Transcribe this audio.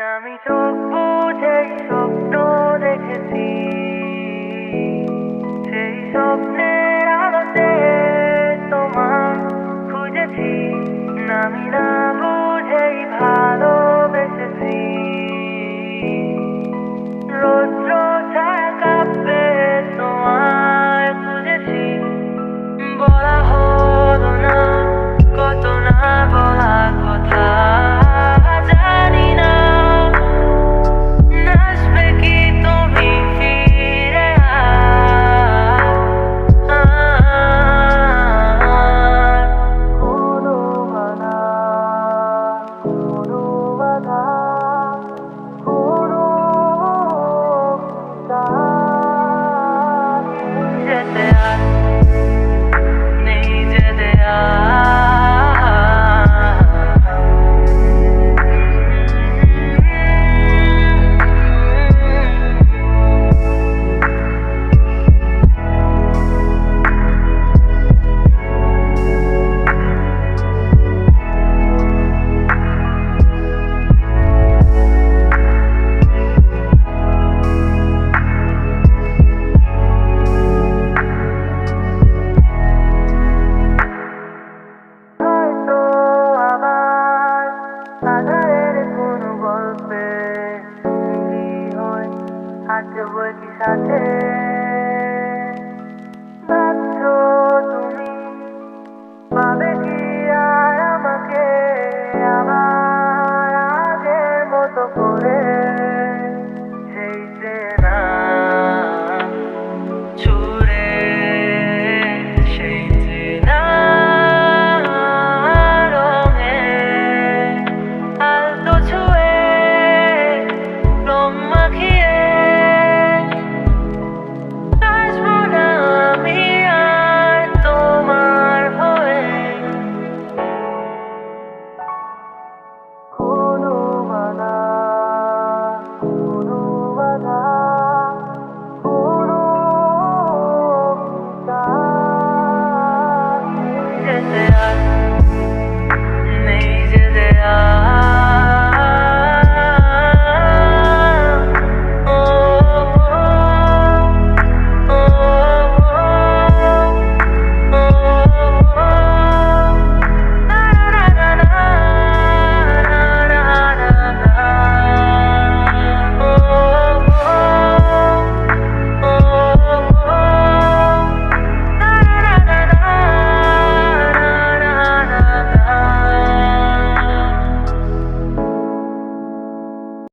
আমি চোখ বুঝে স্বপ্ন দেখেছি সেই স্বপ্নের আলোতে তোমার খুঁজেছি নামিনা সাথে